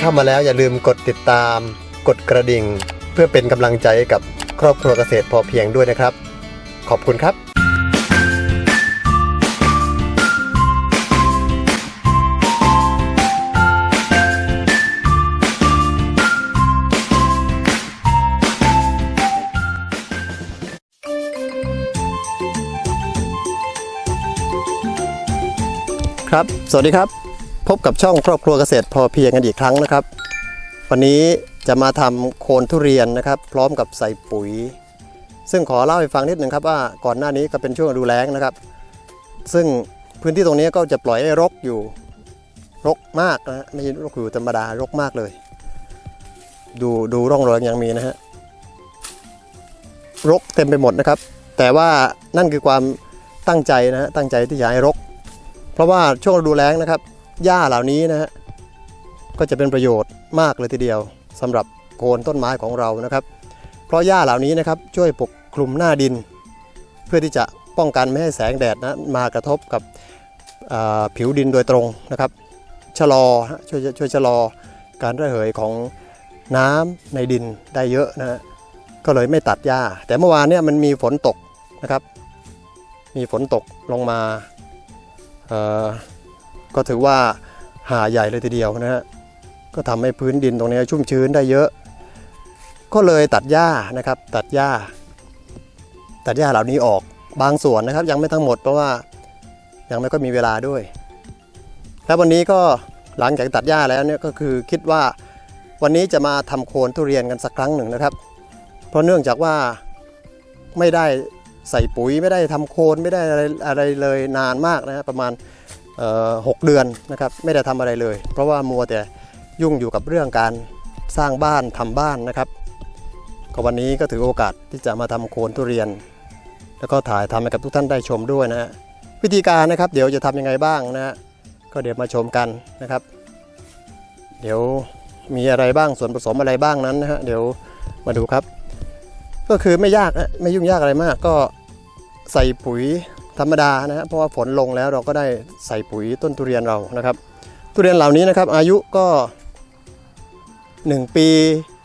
เข้ามาแล้วอย่าลืมกดติดตาม กดกระดิ่ง เพื่อเป็นกำลังใจกับครอบครัวเกษตรพอเพียงด้วยนะครับ ขอบคุณครับครับ สวัสดีครับ พบกับช่องครอบครัวเกษตรพอเพียงกันอีกครั้งนะครับ วันนี้จะมาทำโคนทุเรียนนะครับ พร้อมกับใส่ปุ๋ย ซึ่งขอเล่าให้ฟังนิดหนึ่งครับว่าก่อนหน้านี้ก็เป็นช่วงดูแล้งนะครับ ซึ่งพื้นที่ตรงนี้ก็จะปล่อยให้รกอยู่รกมากนะฮะไม่ใช่รกอยู่ธรรมดารกมากเลย ดูดูร่องรอยยังมีนะฮะรกเต็มไปหมดนะครับ แต่ว่านั่นคือความตั้งใจนะฮะตั้งใจที่จะให้รก เพราะว่าช่วงฤดูแล้งนะครับ หญ้าเหล่านี้นะฮะก็จะเป็นประโยชน์มากเลยทีเดียวสำหรับโคนต้นไม้ของเรานะครับ เพราะหญ้าเหล่านี้นะครับช่วยปกคลุมหน้าดิน เพื่อที่จะป้องกันไม่ให้แสงแดดนะมากระทบกับผิวดินโดยตรงนะครับชะลอช่วยช่วยชะลอการระเหยของน้ำในดินได้เยอะนะฮะก็เลยไม่ตัดหญ้า แต่เมื่อวานเนี่ยมันมีฝนตกนะครับ มีฝนตกลงมาเอ่อ ก็ถือว่าหาใหญ่เลยทีเดียวนะฮะก็ทำให้พื้นดินตรงนี้ชุ่มชื้นได้เยอะ ก็เลยตัดหญ้านะครับ ตัดหญ้า ตัดหญ้าเหล่านี้ออกบางส่วนนะครับ ยังไม่ทั้งหมดเพราะว่ายังไม่ก็มีเวลาด้วย แล้ววันนี้ก็หลังจากตัดหญ้าแล้วเนี่ยก็คือคิดว่าวันนี้จะมาทำโคนทุเรียนกันสักครั้งหนึ่งนะครับ เพราะเนื่องจากว่าไม่ได้ใส่ปุ๋ยไม่ได้ทำโคนไม่ได้อะไรอะไรเลยนานมากนะฮะประมาณ หกเดือนนะครับไม่ได้ทำอะไรเลย เพราะว่ามัวแต่ยุ่งอยู่กับเรื่องการสร้างบ้านทำบ้านนะครับ ก็วันนี้ก็ถือโอกาสที่จะมาทำโคนทุเรียน แล้วก็ถ่ายทำให้กับทุกท่านได้ชมด้วยนะฮะวิธีการนะครับเดี๋ยวจะทำยังไงบ้างนะฮะก็เดี๋ยวมาชมกันนะครับ เดี๋ยวมีอะไรบ้างส่วนผสมอะไรบ้างนั้นนะฮะเดี๋ยวมาดูครับ ก็คือไม่ยากนะไม่ยุ่งยากอะไรมาก ก็ใส่ปุ๋ย ธรรมดานะฮะเพราะว่าฝนลงแล้วเราก็ได้ใส่ปุ๋ยต้นทุเรียนเรานะครับ ทุเรียนเหล่านี้นะครับอายุก็ 1 ปี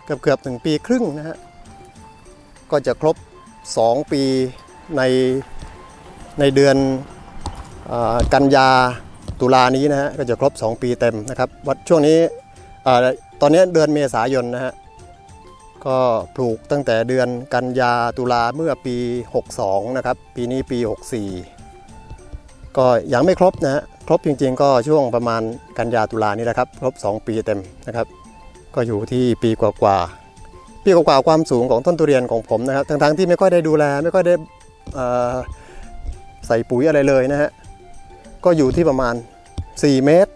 เกือบเกือบๆหนึ่งปีครึ่งนะฮะก็จะครบ 2 ปีในในเดือนอกันยาตุลานี้นะฮะก็จะครบ 2 ปีเต็มนะครับวัดช่วงนี้ตอนนี้เดือนเมษายนนะฮะ ก็ปลูกตั้งแต่เดือนกันยาตุลาเมื่อปี 62 นะครับ ปีนี้ปี 64 ก็ยังไม่ครบนะฮะครบจริงๆ ก็ช่วงประมาณกันยาตุลานี่แหละครับ ครบ 2 ปีเต็มนะครับ ก็อยู่ที่ปีกว่าๆปีกว่าๆความสูงของต้นทุเรียนของผมนะครับทั้งๆที่ไม่ค่อยได้ดูแลไม่ค่อยได้ใส่ปุ๋ยอะไรเลยนะฮะก็อยู่ที่ประมาณ 4 เมตร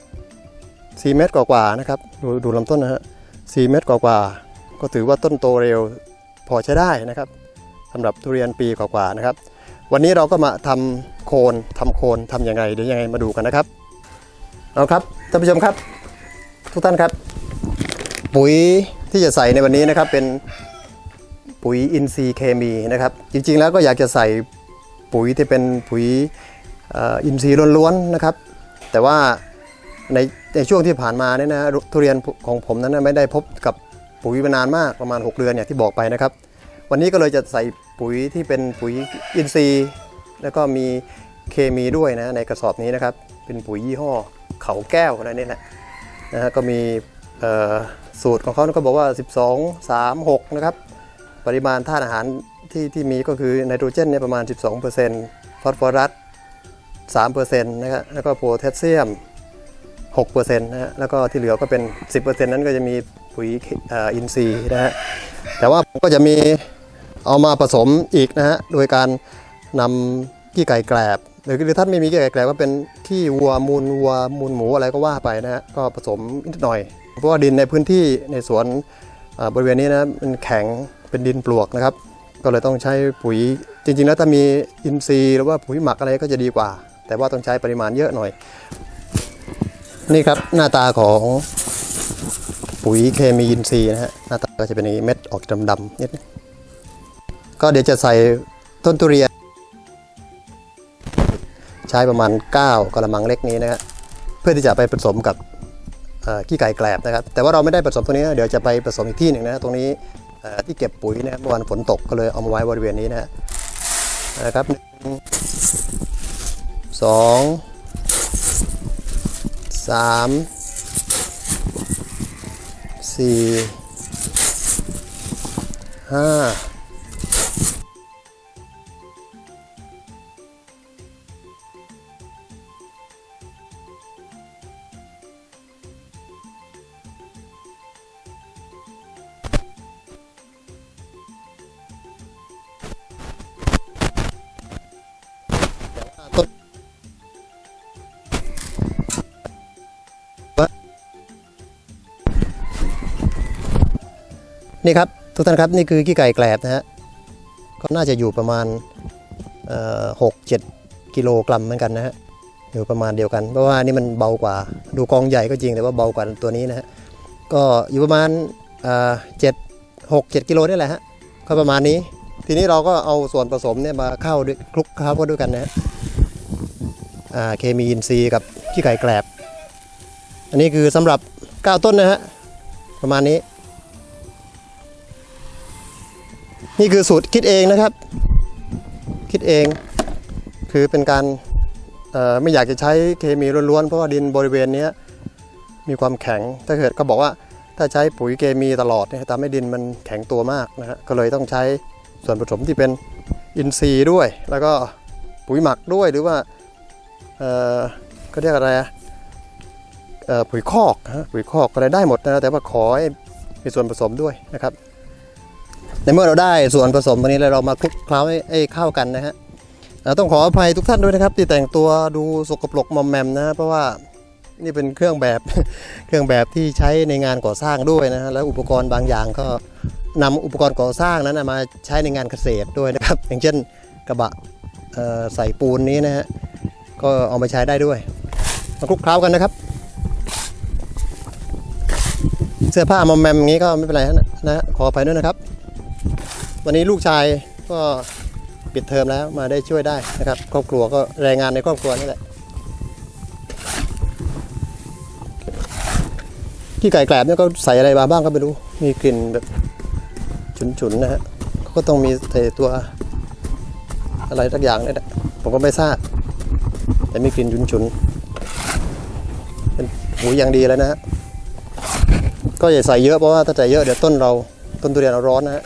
4 เมตรกว่าๆนะครับ ดูดูลำต้นนะฮะ4เมตรกว่าๆ ก็ถือว่าต้นโตเร็วพอใช้ได้นะครับสำหรับทุเรียนปีกว่าๆนะครับ วันนี้เราก็มาทำโคนทำโคนทำยังไงเดี๋ยวยังไงมาดูกันนะครับเอาครับท่านผู้ชมครับ ทุกท่านครับ ปุ๋ยที่จะใส่ในวันนี้นะครับเป็นปุ๋ยอินทรีย์เคมีนะครับ จริงๆแล้วก็อยากจะใส่ปุ๋ยที่เป็นปุ๋ยอินทรีย์ล้วนๆนะครับ แต่ว่าในในช่วงที่ผ่านมาเนี่ยนะทุเรียนของผมนั้นไม่ได้พบกับ ปุ๋ยมานานมากประมาณ 6 เดือนเนี่ยที่บอกไปนะครับ วันนี้ก็เลยจะใส่ปุ๋ยที่เป็นปุ๋ยอินทรีย์ แล้วก็มีเคมีด้วยนะในกระสอบนี้นะครับ เป็นปุ๋ยยี่ห้อเขาแก้วอะไรนี่แหละนะฮะก็มีสูตรของเขาก็บอกว่า 12 3 6 นะครับ ปริมาณธาตุอาหารที่ที่มีก็คือไนโตรเจนเนี่ยประมาณ 12%ฟอสฟอรัส3%นะครับแล้วก็โพแทสเซียม 6%นะฮะแล้วก็ที่เหลือก็เป็น 10%นั้นก็จะมีปุ๋ยอินทรีย์นะฮะแต่ว่าผมก็จะมีเอามาผสมอีกนะฮะโดยการนำขี้ไก่แกลบหรือหรือท่านไม่มีขี้ไก่แกลบก็เป็นขี้วัวมูลวัวมูลหมูอะไรก็ว่าไปนะฮะก็ผสมนิดหน่อย เพราะว่าดินในพื้นที่ในสวนบริเวณนี้นะมันแข็งเป็นดินปลวกนะครับ ก็เลยต้องใช้ปุ๋ยจริง ๆ แล้วถ้ามีอินทรีย์หรือว่าปุ๋ยหมักอะไรก็จะดีกว่า แต่ว่าต้องใช้ปริมาณเยอะหน่อย นี่ครับหน้าตาของปุ๋ยเคมีอินทรีย์นะฮะหน้าตาก็จะเป็นอย่างนี้เม็ดออกดำๆนิดนึงก็เดี๋ยวจะใส่ต้นทุเรียน ใช้ประมาณ 9กระมังเล็กนี้นะฮะเพื่อที่จะไปผสมกับขี้ไก่แกลบนะครับ แต่ว่าเราไม่ได้ผสมตัวนี้นะเดี๋ยวจะไปผสมอีกที่หนึ่งนะตรงนี้ที่เก็บปุ๋ยนะครับเมื่อวานฝนตกก็เลยเอามาไว้บริเวณนี้นะฮะนะครับหนึ่งสอง สามสี่ห้า ทุกท่านครับนี่คือขี้ไก่แกลบนะฮะก็น่าจะอยู่ประมาณหกเจ็ดกิโลกรัมเหมือนกันนะฮะอยู่ประมาณเดียวกัน เพราะว่านี่มันเบากว่า ดูกองใหญ่ก็จริงแต่ว่าเบากว่าตัวนี้นะฮะก็อยู่ประมาณเจ็ดหกเจ็ดกิโลนี่แหละฮะก็ประมาณนี้ ทีนี้เราก็เอาส่วนผสมเนี่ยมาเข้าด้วยคลุกเคล้าก็ด้วยกันนะฮะอ่าเคมีอินทรีย์กับขี้ไก่แกลบ อันนี้คือสำหรับ 9 ต้นนะฮะประมาณนี้ นี่คือสูตรคิดเองนะครับ คิดเอง คือเป็นการไม่อยากจะใช้เคมีล้วนๆเพราะว่าดินบริเวณนี้มีความแข็ง ถ้าเกิดก็บอกว่าถ้าใช้ปุ๋ยเคมีตลอดเนี่ยทำให้ดินมันแข็งตัวมากนะฮะก็เลยต้องใช้ส่วนผสมที่เป็นอินทรีย์ด้วย แล้วก็ปุ๋ยหมักด้วยหรือว่าเอ่อก็เรียกอะไรอะเอ่อปุ๋ยคอกฮะปุ๋ยคอกอะไรได้หมดนะแต่ว่าขอให้มีส่วนผสมด้วยนะครับ ในเมื่อเราได้ส่วนผสมตรงนี้แล้วเรามาคลุกเคล้าให้เข้ากันนะฮะเอ่อต้องขออภัยทุกท่านด้วยนะครับ ที่แต่งตัวดูสกปรกมอมแมมนะเพราะว่านี่เป็นเครื่องแบบเครื่องแบบที่ใช้ในงานก่อสร้างด้วยนะฮะแล้วอุปกรณ์บางอย่างก็นำอุปกรณ์ก่อสร้างนั้นมาใช้ในงานเกษตรด้วยนะครับ อย่างเช่นกระบะใส่ปูนนี้นะฮะก็เอามาใช้ได้ด้วยมาคลุกเคล้ากันนะครับ เสื้อผ้ามอมแมมอย่างนี้ก็ไม่เป็นไรนะนะขออภัยด้วยนะครับ วันนี้ลูกชายก็ปิดเทอมแล้วมาได้ช่วยได้นะครับ ครอบครัวก็แรงงานในครอบครัวนี่แหละที่ไก่แกลบเนี่ยก็ใส่อะไรมาบ้างก็ไม่รู้ มีกลิ่นแบบฉุนๆนะฮะเขาก็ต้องมีใส่ตัวอะไรสักอย่างนี่แหละผมก็ไม่ทราบ แต่มีกลิ่นฉุนๆเป็นปุ๋ยอย่างดีแล้วนะฮะก็อย่าใส่เยอะเพราะว่าถ้าใส่เยอะเดี๋ยวต้นเราต้นทุเรียนเราร้อนนะฮะ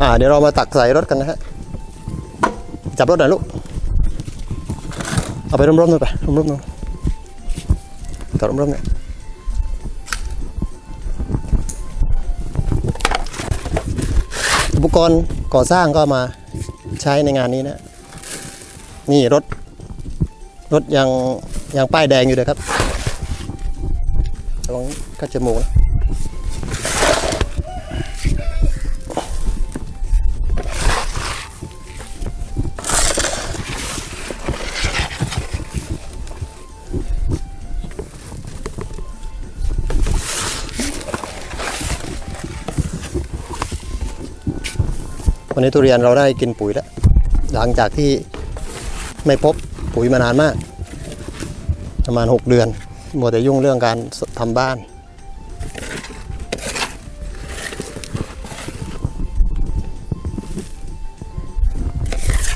อ่าเดี๋ยวเรามาตักใส่รถกันนะฮะ จับรถหน่อยลูก เอาไปร่มๆหน่อยไปร่มๆหน่อยต่อร่มๆเนี่ยอุปกรณ์ก่อสร้างก็มาใช้ในงานนี้นะ นี่รถ รถยังยังป้ายแดงอยู่เลยครับระวังกัดจมูกนะ วันนี้ทุเรียนเราได้กินปุ๋ยแล้ว หลังจากที่ไม่พบปุ๋ยมานานมาก ประมาณ 6 เดือนมัวแต่ยุ่งเรื่องการทำบ้าน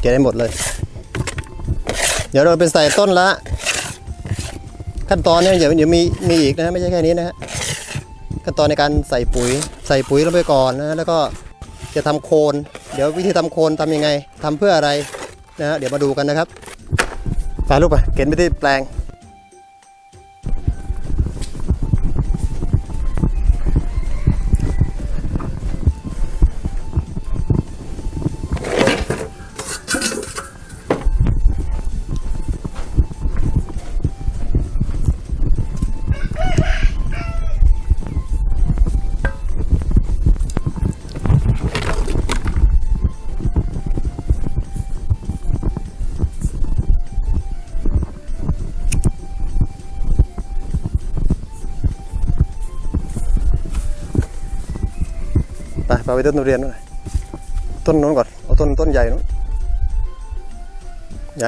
เก็บได้หมดเลย เดี๋ยวเราไปใส่ต้นละ ขั้นตอนเนี่ยเดี๋ยวเดี๋ยวมีมีอีกนะไม่ใช่แค่นี้นะฮะขั้นตอนในการใส่ปุ๋ย ใส่ปุ๋ยลงไปก่อนนะแล้วก็จะทำโคน เดี๋ยววิธีทำโคนทำยังไงทำเพื่ออะไรนะฮะเดี๋ยวมาดูกันนะครับไปลูกไปเก็นไปที่แปลง พาไปต้นทุเรียนหน่อยต้นนู้นก่อนเอาต้นต้นใหญ่นู้น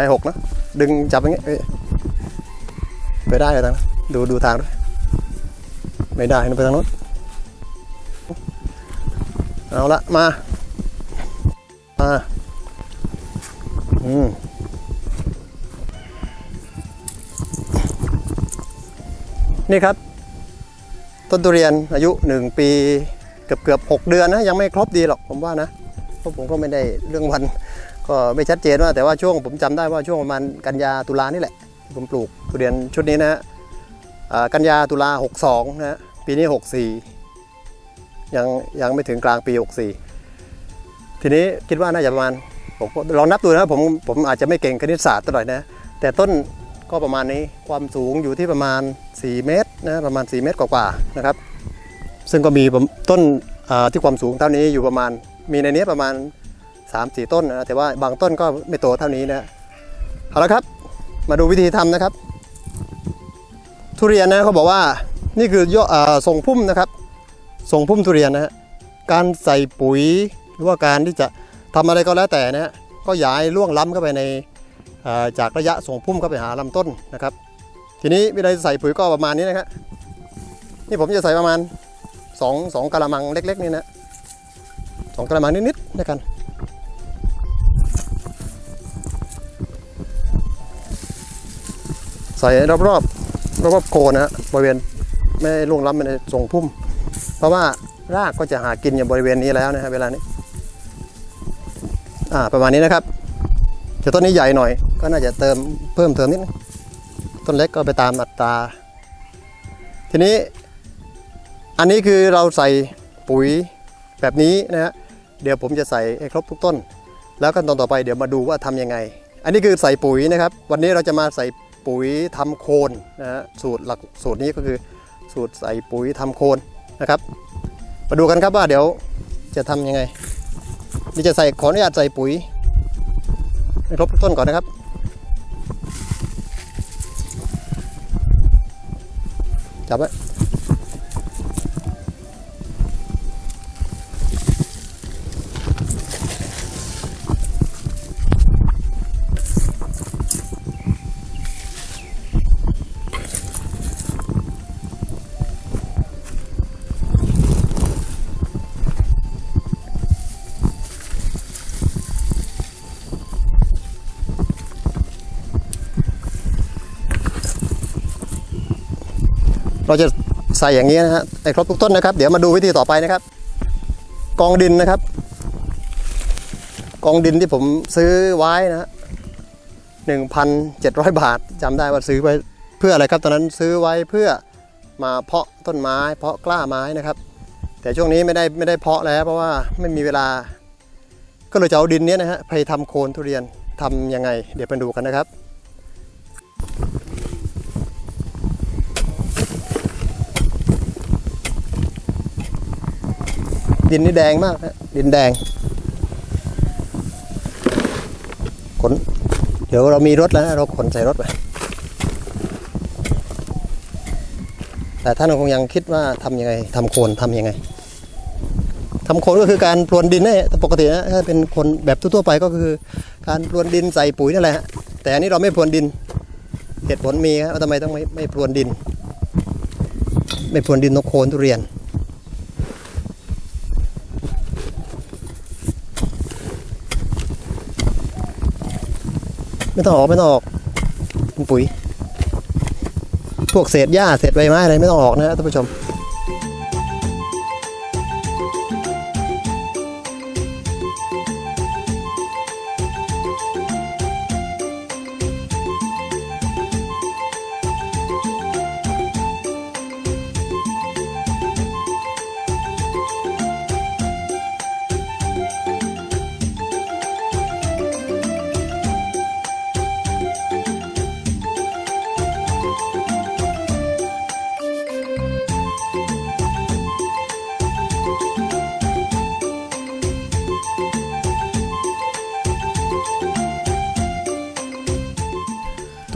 ให้หกนะ ดึงจับอย่างเงี้ยไปได้เลยทางนั้นดูดูทางด้วยไม่ได้นะไปทางโน้นเอาละมามาอืมนี่ครับ ต้นทุเรียนอายุหนึ่งปี เกือบเกือบหกเดือนนะยังไม่ครบดีหรอกผมว่านะเพราะผมก็ไม่ได้เรื่องวัน ก็ไม่ชัดเจนว่าแต่ว่าช่วงผมจำได้ว่าช่วงประมาณกันยาตุลานี่แหละผมปลูกทุเรียนชุดนี้นะฮะอ่ากันยาตุลา62นะฮะปีนี้ 64 ยังยังไม่ถึงกลางปี 64 ทีนี้คิดว่าน่าจะประมาณผมลองนับดูนะผมผมอาจจะไม่เก่งคณิตศาสตร์เท่าไหร่นะ แต่ต้นก็ประมาณนี้ความสูงอยู่ที่ประมาณ 4 เมตรนะประมาณ 4 เมตรกว่าๆนะครับ ซึ่งก็มีต้นที่ความสูงเท่านี้อยู่ประมาณ มีในนี้ประมาณ 3 4 ต้นนะแต่ว่าบางต้นก็ไม่โตเท่านี้นะเอาละครับ มาดูวิธีทำนะครับ ทุเรียนนะเขาบอกว่านี่คือยออ่งพุ่มนะครับทรงพุ่มทุเรียนนะฮะการใส่ปุ๋ยหรือว่าการที่จะทำอะไรก็แล้วแต่นะฮะก็ย่าให้ล่วงล้ำเข้าไปในจากระยะส่งพุ่มเข้าไปหาลำต้นนะครับ ทีนี้เวลาใส่ปุ๋ยก็ประมาณนี้นะครับนี่ผมจะใส่ประมาณ 2 2กะละมังเล็ก ๆ นี่นะสองกะละมังนิดๆด้วยกัน ใส่รอบๆรอบๆโคนนะฮะบริเวณไม่ล่วงล้ำไปในทรงพุ่ม เพราะว่ารากก็จะหากินอยู่บริเวณนี้แล้วนะครับเวลานี้ อ่าประมาณนี้นะครับแต่ต้นนี้ใหญ่หน่อย ก็น่าจะเติมเพิ่มเติมนิดต้นเล็กก็ไปตามอัตรา ทีนี้ อันนี้คือเราใส่ปุ๋ยแบบนี้นะฮะเดี๋ยวผมจะใส่ให้ครบทุกต้น แล้วขั้นตอนต่อไปเดี๋ยวมาดูว่าทำยังไง อันนี้คือใส่ปุ๋ยนะครับ วันนี้เราจะมาใส่ปุ๋ยทำโคนนะฮะสูตรหลักสูตรนี้ก็คือสูตรใส่ปุ๋ยทำโคนนะครับ มาดูกันครับว่าเดี๋ยวจะทำยังไงนี่จะใส่ขออนุญาตใส่ปุ๋ยให้ครบทุกต้นก่อนนะครับจับไว้ เราจะใส่อย่างนี้นะฮะไอ้ครบทุกต้นนะครับ เดี๋ยวมาดูวิธีต่อไปนะครับ กองดินนะครับ กองดินที่ผมซื้อไว้นะฮะหนึ่งพันเจ็ดร้อยบาทจำได้ว่าซื้อไว้เพื่ออะไรครับ ตอนนั้นซื้อไว้เพื่อมาเพาะต้นไม้ เพาะกล้าไม้นะครับ แต่ช่วงนี้ไม่ได้ไม่ได้เพาะแล้วเพราะว่าไม่มีเวลา ก็เลยจะเอาดินนี้นะฮะไปทำโคนทุเรียนทำยังไง เดี๋ยวไปดูกันนะครับ ดินนี่แดงมากฮะดินแดงขนเดี๋ยวเรามีรถแล้วนะเราขนใส่รถไปแต่ท่านคงยังคิดว่าทำยังไงทำโคนทำยังไงทำโคนก็คือการพรวนดินนี่ปกตินะถ้าเป็นคนแบบทั่วไปก็คือ การพรวนดินใส่ปุ๋ยนั่นแหละฮะแต่อันนี้เราไม่พรวนดินเหตุผลมีครับว่าทำไมต้องไม่ไม่พรวนดิน ไม่พรวนดินนกโคนทุเรียน ไม่ต้องออกไม่ต้องออกปุ๋ย พวกเศษหญ้าเศษใบไม้อะไรไม่ต้องออกนะท่านผู้ชม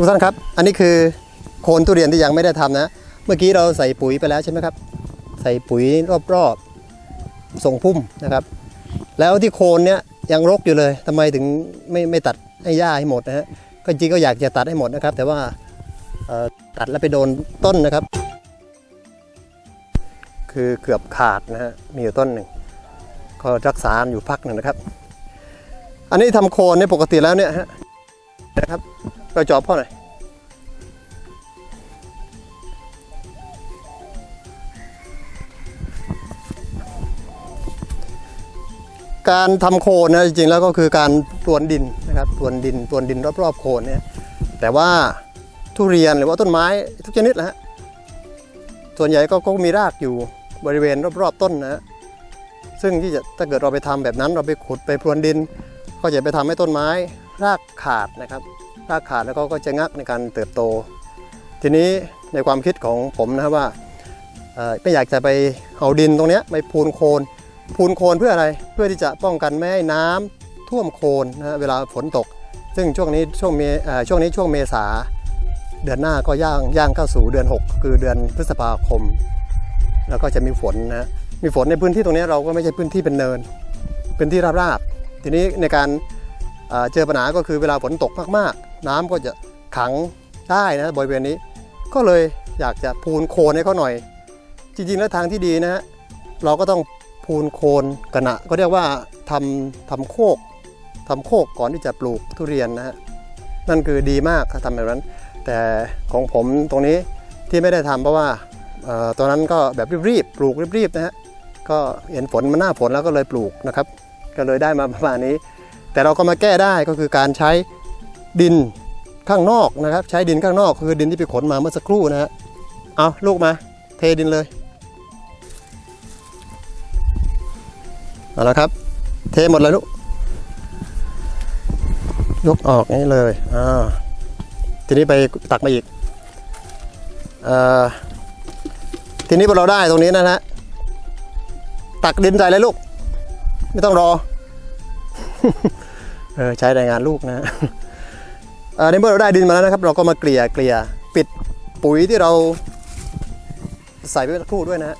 ทุกท่านครับ อันนี้คือโคนทุเรียนที่ยังไม่ได้ทำนะ เมื่อกี้เราใส่ปุ๋ยไปแล้วใช่ไหมครับ ใส่ปุ๋ยรอบๆส่งพุ่มนะครับ แล้วที่โคนเนี้ยยังรกอยู่เลยทำไมถึงไม่ไม่ตัดให้หญ้าให้หมดนะฮะก็จริงก็อยากจะตัดให้หมดนะครับ แต่ว่าตัดแล้วไปโดนต้นนะครับ คือเกือบขาดนะฮะมีอยู่ต้นหนึ่งก็รักษาอยู่พักหนึ่งนะครับ อันนี้ทำโคนเนี่ยปกติแล้วเนี่ยฮะนะครับ เราจอบพ่อหน่อยการทำโคนนะจริงๆแล้วก็คือการพรวนดินนะครับพรวนดินพรวนดินรอบๆโคนเนี่ยแต่ว่าทุเรียนหรือว่าต้นไม้ทุกชนิดนะฮะส่วนใหญ่ก็ก็มีรากอยู่บริเวณรอบๆต้นนะฮะซึ่งที่จะถ้าเกิดเราไปทำแบบนั้นเราไปขุดไปพรวนดิน ก็จะไปทำให้ต้นไม้ รากขาดนะครับรากขาดแล้วก็ก็จะงักในการเติบโต ทีนี้ในความคิดของผมนะครับว่าไม่อยากจะไปเอาดินตรงนี้ไปพูนโคนพูนโคนเพื่ออะไรเพื่อที่จะป้องกันไม่ให้น้ำท่วมโคนนะเวลาฝนตก ซึ่งช่วงนี้ช่วงเมื่อช่วงนี้ช่วงเมษาเดือนหน้าก็ย่างย่างเข้าสู่เดือน 6 คือเดือนพฤษภาคม แล้วก็จะมีฝนนะฮะมีฝนในพื้นที่ตรงนี้เราก็ไม่ใช่พื้นที่เป็นเนิน เป็นที่ราบๆทีนี้ในการ เจอปัญหาก็คือเวลาฝนตกมากๆ น้ำก็จะขังได้นะบริเวณนี้ ก็เลยอยากจะพูนโคนให้เขาหน่อย จริงๆแล้วทางที่ดีนะฮะเราก็ต้องพูนโคนกระหนะก็เรียกว่าทำทำโคกทำโคกก่อนที่จะปลูกทุเรียนนะฮะนั่นคือดีมากทำแบบนั้น แต่ของผมตรงนี้ที่ไม่ได้ทำเพราะว่าออตอนนั้นก็แบบรีบๆปลูกรีบๆนะฮะก็เห็นฝนมันหน้าฝนแล้วก็เลยปลูกนะครับ ก็เลยได้มาประมาณนี้ แต่เราก็มาแก้ได้ก็คือการใช้ดินข้างนอกนะครับ ใช้ดินข้างนอกคือดินที่ไปขนมาเมื่อสักครู่นะฮะเอาลูกมา เทดินเลยเอาละครับ เทหมดเลยลูกยกออกง่างนี้เลยอ่าทีนี้ไปตักมาอีกเอ่อทีนี้พอเราได้ตรงนี้นะฮะตักดินใส่เลยลูก ไม่ต้องรอ เออใช้แรงงานลูกนะในเมื่อเราได้ดินมาแล้วนะครับ เราก็มาเกลี่ยเกลี่ยปิดปุ๋ยที่เราใส่ไปสักครู่ด้วยนะ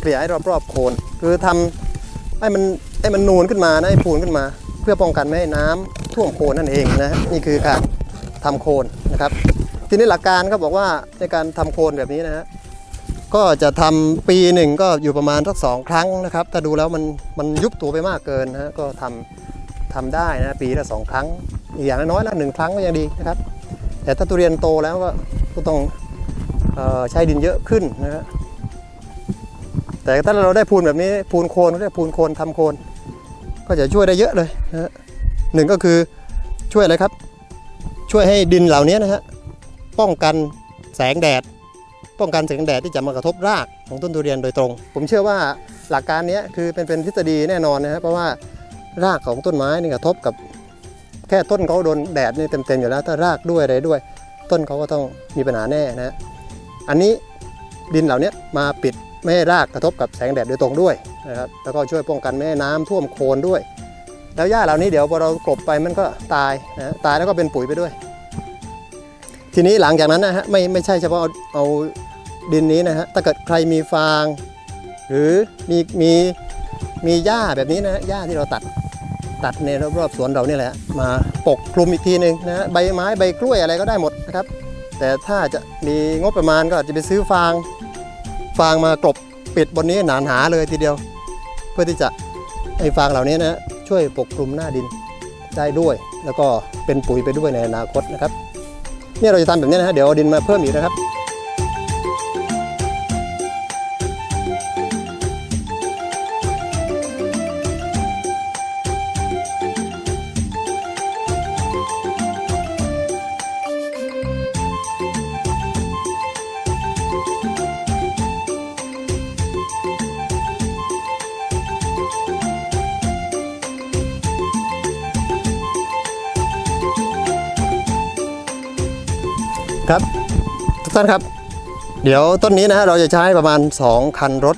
เกลี่ยให้รอบๆโคนคือทำให้มันให้มันนูนขึ้นมานะให้พูนขึ้นมา เพื่อป้องกันไม่ให้น้ำท่วมโคนนั่นเองนะนี่คือการทำโคนนะครับ ทีนี้หลักการก็บอกว่าในการทำโคนแบบนี้นะฮะ ก็จะทำปีหนึ่งก็อยู่ประมาณสักสองครั้งนะครับ ถ้าดูแล้วมันมันยุบตัวไปมากเกินนะก็ทำทำได้นะปีละสองครั้ง อีกอย่างน้อยๆละหนึ่งครั้งก็ยังดีนะครับ แต่ถ้าทุเรียนโตแล้วก็ต้องออใช้ดินเยอะขึ้นนะฮะแต่ถ้าเราได้พูนแบบนี้พูนโคนเรียกพูนโคนทำโคน ก็จะช่วยได้เยอะเลยนะหนึ่งก็คือช่วยอะไรครับ ช่วยให้ดินเหล่านี้นะฮะป้องกันแสงแดด ป้องกันแสงแดดที่จะมากระทบรากของต้นทุเรียนโดยตรง ผมเชื่อว่าหลักการนี้คือเป็นเป็นทฤษฎีแน่นอนนะฮะเพราะว่ารากของต้นไม้นี่กระทบกับแค่ต้นเขาโดนแดดนี่เต็มๆอยู่แล้ว ถ้ารากด้วยอะไรด้วย ต้นเขาก็ต้องมีปัญหาแน่นะฮะอันนี้ดินเหล่านี้มาปิดไม่ให้รากกระทบกับแสงแดดโดยตรงด้วยนะครับแล้วก็ช่วยป้องกันไม่ให้น้ำท่วมโคนด้วย แล้วหญ้าเหล่านี้เดี๋ยวพอเรากลบไปมันก็ตายนะตายแล้วก็เป็นปุ๋ยไปด้วย ทีนี้หลังจากนั้นนะฮะไม่ไม่ใช่เฉพาะเอาเอาดินนี้นะฮะถ้าเกิดใครมีฟาง หรือมีมีมีหญ้าแบบนี้นะฮะหญ้าที่เราตัดตัดในรอบๆสวนเราเนี่ยแหละมาปกคลุมอีกทีหนึ่งนะฮะใบไม้ใบกล้วยอะไรก็ได้หมดนะครับ แต่ถ้าจะมีงบประมาณก็อาจจะไปซื้อฟางฟางมากลบปิดบนนี้หนาหนาเลยทีเดียว เพื่อที่จะไอ้ฟางเหล่านี้นะช่วยปกคลุมหน้าดินได้ด้วย แล้วก็เป็นปุ๋ยไปด้วยในอนาคตนะครับ เนี่ยเราจะทำแบบนี้นะฮะเดี๋ยวเอาดินมาเพิ่มอีกนะครับ ครับ ทุกท่านครับ เดี๋ยวต้นนี้นะฮะเราจะใช้ประมาณ 2 คันรถ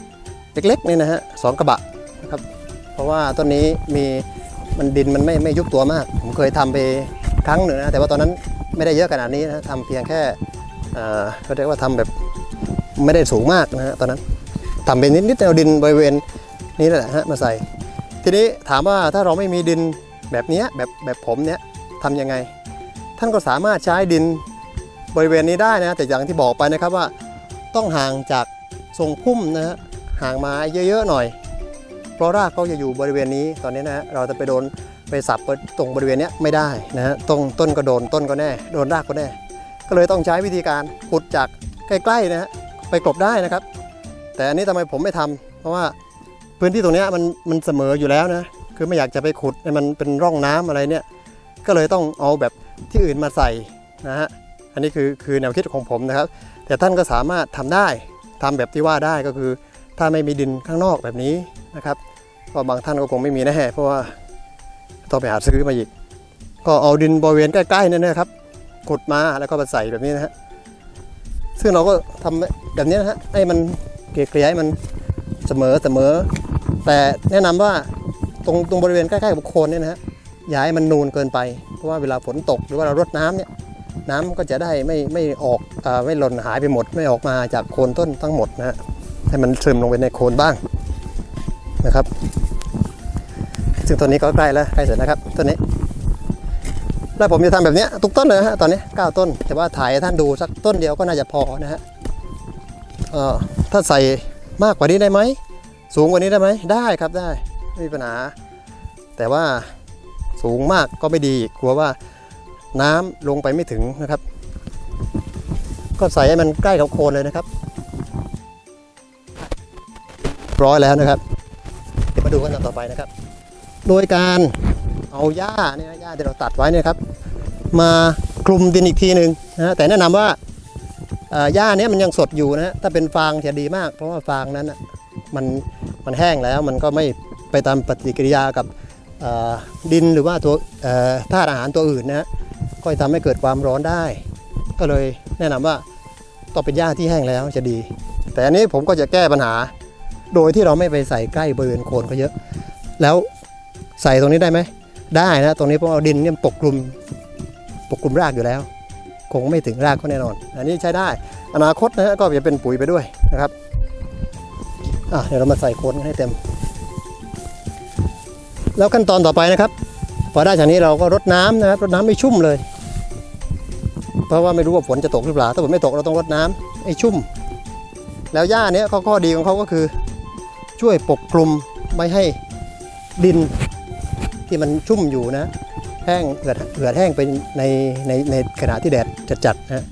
เล็กๆนี่นะฮะสองกระบะนะครับ เพราะว่าต้นนี้มีมันดินมันไม่ไม่ยุบตัวมาก ผมเคยทำไปครั้งหนึ่งนะแต่ว่าตอนนั้นไม่ได้เยอะขนาดนี้นะทำเพียงแค่เออเขาเรียกว่าทำแบบไม่ได้สูงมากนะฮะตอนนั้นทำเป็นนิดๆเอาดินบริเวณนี้แหละฮะมาใส่ ทีนี้ถามว่าถ้าเราไม่มีดินแบบเนี้ยแบบแบบผมเนี้ยทำยังไง ท่านก็สามารถใช้ดิน บริเวณนี้ได้นะ แต่อย่างที่บอกไปนะครับว่าต้องห่างจากทรงพุ่มนะฮะห่างมาเยอะๆหน่อย เพราะรากเขาจะอยู่บริเวณนี้ตอนนี้นะฮะเราจะไปโดนไปสับตรงบริเวณนี้ไม่ได้นะฮะตรงต้นก็โดนต้นก็แน่ โดนรากก็แน่ ก็เลยต้องใช้วิธีการขุดจากใกล้ๆนะฮะไปกลบได้นะครับ แต่อันนี้ทำไมผมไม่ทำเพราะว่าพื้นที่ตรงนี้มันมันเสมออยู่แล้วนะคือไม่อยากจะไปขุดให้มันเป็นร่องน้ำอะไรเนี่ยก็เลยต้องเอาแบบที่อื่นมาใส่นะฮะ อันนี้คือคือแนวคิดของผมนะครับ แต่ท่านก็สามารถทำได้ทำแบบที่ว่าได้ก็คือ ถ้าไม่มีดินข้างนอกแบบนี้นะครับก็บางท่านก็คงไม่มีแน่เพราะว่าต้องไปหาซื้อมาอีก ก็เอาดินบริเวณใกล้ๆนี่ยนะครับขุดมาแล้วก็มาใส่แบบนี้นะฮะซึ่งเราก็ทำแบบนี้นะฮะให้มันเกลี่ยให้มันเสมอเสมอ แต่แนะนำว่าตรงตรงบริเวณใกล้ๆกับโคนเนี่ยนะฮะอย่าให้มันนูนเกินไป เพราะว่าเวลาฝนตกหรือว่าเรารดน้ำเนี่ย น้ำก็จะได้ไม่ไม่ออกอไม่หล่นหายไปหมด ไม่ออกมาจากโคนต้นทั้งหมดนะฮะให้มันซึมลงไปในโคนบ้างนะครับ ซึ่งต้นนี้ก็ใกล้แล้วใกล้เสร็จแล้วครับต้นนี้ แล้วผมจะทำแบบนี้ทุกต้นเลยฮะตอนนี้ 9 ต้น แต่ว่าถ่ายท่านดูสักต้นเดียวก็น่าจะพอนะฮะเอ่อถ้าใส่มากกว่านี้ได้ไหมสูงกว่านี้ได้ไหมได้ครับได้ไม่มีปัญหา แต่ว่าสูงมากก็ไม่ดีกลัวว่า น้ำลงไปไม่ถึงนะครับ ก็ใส่ให้มันใกล้กับโคนเลยนะครับ ร้อยแล้วนะครับ เดี๋ยวมาดูกันต่อไปนะครับ โดยการเอาหญ้าเนี่ยหญ้าที่เราตัดไว้เนี่ยครับ มาคลุมดินอีกทีหนึ่งนะแต่แนะนำว่าหญ้าเนี้ยมันยังสดอยู่นะฮะถ้าเป็นฟางจะดีมาก เพราะว่าฟางนั้นน่ะมันมันแห้งแล้วมันก็ไม่ไปตามปฏิกิริยากับดินหรือว่าตัวธาตุอาหารตัวอื่นนะฮะ ก็จะทำให้เกิดความร้อนได้ ก็เลยแนะนำว่าต้องเป็นหญ้าที่แห้งแล้วจะดี แต่อันนี้ผมก็จะแก้ปัญหา โดยที่เราไม่ไปใส่ใกล้บริเวณโคนเขาเยอะ แล้วใส่ตรงนี้ได้ไหมได้นะตรงนี้เพราะเอาดินเนี่ยปกคลุมปกคลุมรากอยู่แล้ว คงไม่ถึงรากก็แน่นอน อันนี้ใช้ได้ อนาคตนะฮะก็จะเป็นปุ๋ยไปด้วยนะครับอะเดี๋ยวเรามาใส่โคนกันให้เต็ม แล้วขั้นตอนต่อไปนะครับ พอได้จากนี้เราก็รดน้ำนะครับรดน้ำไม่ชุ่มเลย เพราะว่าไม่รู้ว่าฝนจะตกหรือเปล่า ถ้าฝนไม่ตกเราต้องรดน้ำให้ชุ่ม แล้วหญ้าเนี้ยข้อดีของเขาก็คือ ช่วยปกคลุมไม่ให้ดินที่มันชุ่มอยู่นะ แห้งเหือดเหือดแห้งไปในในในขณะที่แดดจัดๆนะ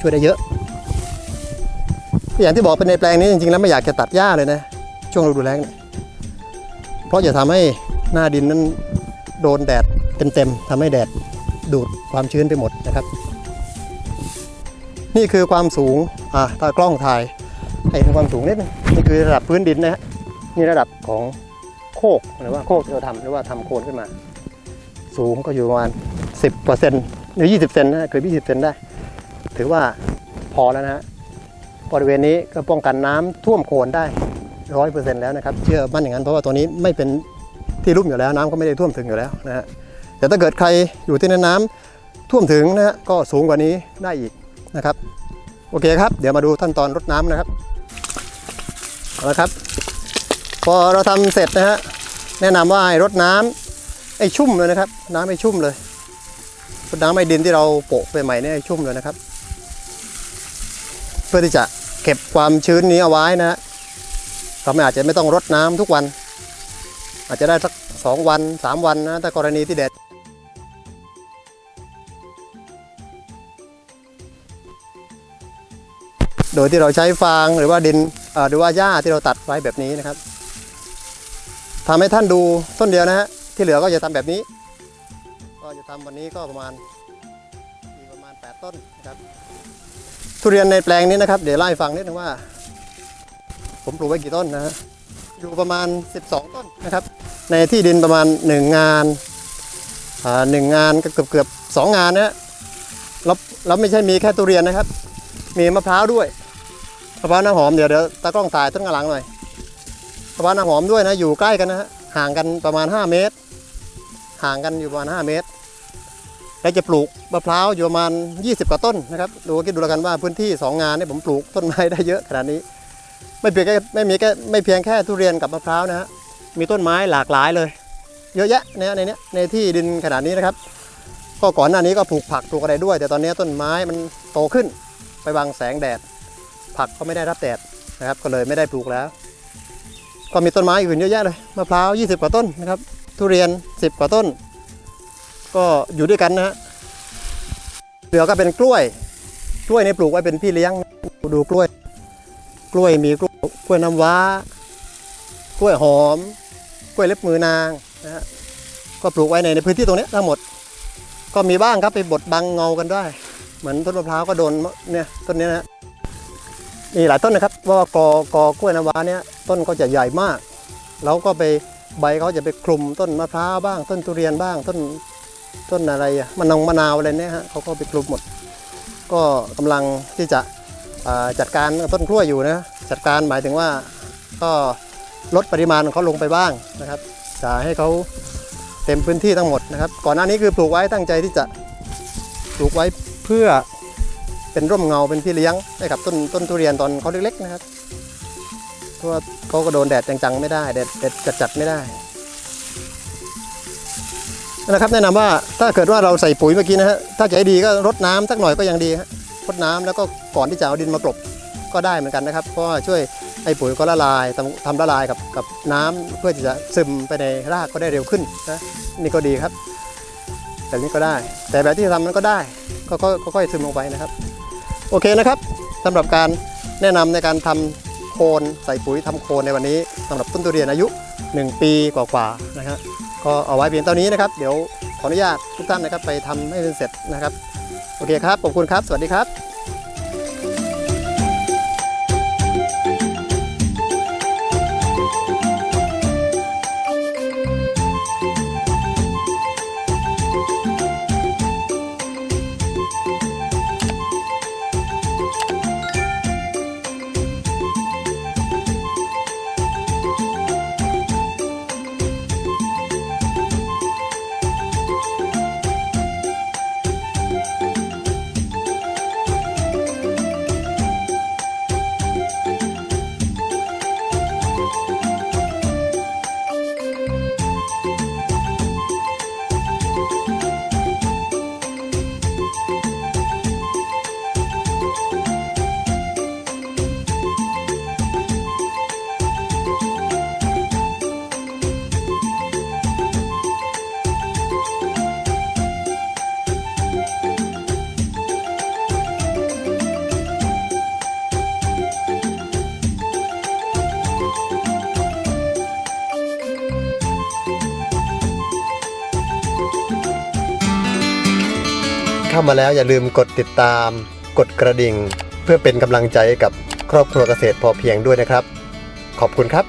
ช่วยได้เยอะ อย่างที่บอกเป็นในแปลงนี้จริงๆแล้วไม่อยากจะตัดหญ้าเลยนะ ช่วงฤดูแล้งเนี่ยเพราะจะทำให้หน้าดินนั้นโดนแดดเต็มๆทำให้แดด ดูดความชื้นไปหมดนะครับ นี่คือความสูงอะตากล้องถ่ายให้เห็นความสูงนิดนึงนี่คือระดับพื้นดินนะฮะนี่ระดับของโคกหรือว่าโคกที่เราทำหรือว่าทำโคนขึ้นมา สูงก็อยู่ประมาณ10เปอร์เซ็นต์หรือ 20 เซนนะเกือบ20 เซนได้ ถือว่าพอแล้วนะฮะบริเวณนี้ก็ป้องกันน้ำท่วมโคนได้ร้อยเปอร์เซ็นต์แล้วนะครับ เชื่อมั่นอย่างนั้นเพราะว่าตัวนี้ไม่เป็นที่ลุ่มอยู่แล้วน้ำก็ไม่ได้ท่วมถึงอยู่แล้วนะฮะ แต่ถ้าเกิดใครอยู่ที่นั้นน้ำท่วมถึงนะฮะก็สูงกว่านี้ได้อีกนะครับ โอเคครับ เดี๋ยวมาดูขั้นตอนรดน้ำนะครับเอาละครับ พอเราทำเสร็จนะฮะแนะนำว่าให้รดน้ำให้ชุ่มเลยนะครับ น้ำให้ชุ่มเลยรดน้ำให้ดินที่เราโปะไปใหม่เนี่ยชุ่มเลยนะครับ เพื่อที่จะเก็บความชื้นนี้เอาไว้นะฮะเราไม่อาจจะไม่ต้องรดน้ำทุกวัน อาจจะได้สักสองวันสามวันนะถ้ากรณีที่แดด โดยที่เราใช้ฟางหรือว่าดินหรือว่าหญ้าที่เราตัดไว้แบบนี้นะครับทำให้ท่านดูต้นเดียวนะฮะที่เหลือก็จะทำแบบนี้ ก็จะทำวันนี้ก็ประมาณมีประมาณ 8 ต้นนะครับ ทุเรียนในแปลงนี้นะครับ เดี๋ยวเล่ฟังนิดนึงว่า ผมปลูกไว้กี่ต้นนะฮะอยู่ประมาณ 12 ต้นนะครับ ในที่ดินประมาณ 1 งานอ่าหนึ่งงานก็เกือบเกือบสองงานนะฮะแล้วแล้วไม่ใช่มีแค่ทุเรียนนะครับ มีมะพร้าวด้วย มะพร้าวน้ำหอมเดี๋ยวเดี๋ยวตากล้องถ่ายต้นกระหลังหน่อยมะพร้าวน้ำหอมด้วยนะอยู่ใกล้กันนะฮะห่างกันประมาณ 5 เมตร ห่างกันอยู่ประมาณ 5 เมตร และจะปลูกมะพร้าวอยู่ประมาณ 20 กว่าต้นนะครับดูคิดดูแล้วกันว่าพื้นที่ 2 งานนี่ผมปลูกต้นไม้ได้เยอะขนาดนี้ ไม่เพียงแค่ไม่มีแค่ไม่เพียงแค่ทุเรียนกับมะพร้าวนะฮะมีต้นไม้หลากหลายเลย เยอะแยะเนี่ยในเนี้ยในที่ดินขนาดนี้นะครับก็ก่อนหน้านี้ก็ปลูกผักปลูกอะไรด้วย แต่ตอนนี้ต้นไม้มันโตขึ้นไปบังแสงแดด ผักก็ไม่ได้รับแดดนะครับ ก็เลยไม่ได้ปลูกแล้ว ก็มีต้นไม้อื่นเยอะแยะเลยมะพร้าว 20 กว่าต้นนะครับ ทุเรียน 10 กว่าต้น ก็อยู่ด้วยกันนะฮะเหลือก็เป็นกล้วยกล้วยในปลูกไว้เป็นพี่เลี้ยงดูกล้วย กล้วยมีกล้วยกล้วยน้ำว้ากล้วยหอม กล้วยเล็บมือนางนะฮะก็ปลูกไว้ในในพื้นที่ตรงนี้ทั้งหมด ก็มีบ้างครับไปบดบังเงากันได้ เหมือนต้นมะพร้าวก็โดนเนี่ยต้นนี้นะฮะ มีหลายต้นนะครับเพราะว่ากอกอกล้วยน้ำว้าเนี่ยต้นก็จะใหญ่มาก แล้วก็ไปใบเขาจะไปคลุมต้นมะพร้าวบ้าง ต้นทุเรียนบ้าง ต้นต้นอะไรมะนงมะนาวอะไรเนี่ยฮะเขาก็ไปคลุมหมด ก็กำลังที่จะจัดการต้นกล้วยอยู่นะจัดการหมายถึงว่าก็ลดปริมาณของเขาลงไปบ้างนะครับจะให้เขาเต็มพื้นที่ทั้งหมดนะครับ ก่อนหน้านี้คือปลูกไว้ตั้งใจที่จะปลูกไว้เพื่อ เป็นร่มเงาเป็นพี่เลี้ยงให้กับต้นต้นทุเรียนตอนเขาเล็กๆนะครับเพราะว่าเขาก็โดนแดดจังๆไม่ได้แดดแดดจัดๆไม่ได้นะครับแนะนำว่าถ้าเกิดว่าเราใส่ปุ๋ยเมื่อกี้นะฮะถ้าจะให้ดีก็รดน้ำสักหน่อยก็ยังดีฮะรดน้ำแล้วก็ก่อนที่จะเอาดินมากลบก็ได้เหมือนกันนะครับเพราะช่วยให้ปุ๋ยก็ละลายทำทำละลายกับกับน้ำเพื่อที่จะซึมไปในรากก็ได้เร็วขึ้นนะนี่ก็ดีครับแบบนี้ก็ได้ แต่แบบที่ทำนั้นก็ได้ก็ก็ก็ค่อยซึมลงไปนะครับ โอเคนะครับสำหรับการแนะนำในการทำโคนใส่ปุ๋ยทำโคนในวันนี้สำหรับต้นทุเรียนอายุ 1 ปีกว่าๆนะครับก็เอาไว้เพียงเท่านี้นะครับ เดี๋ยวขออนุญาตทุกท่านนะครับไปทำให้เสร็จนะครับ โอเคครับ ขอบคุณครับ สวัสดีครับามาแล้วอย่าลืมกดติดตาม กดกระดิ่ง เพื่อเป็นกำลังใจกับครอบครัวเกษตรพอเพียงด้วยนะครับ ขอบคุณครับ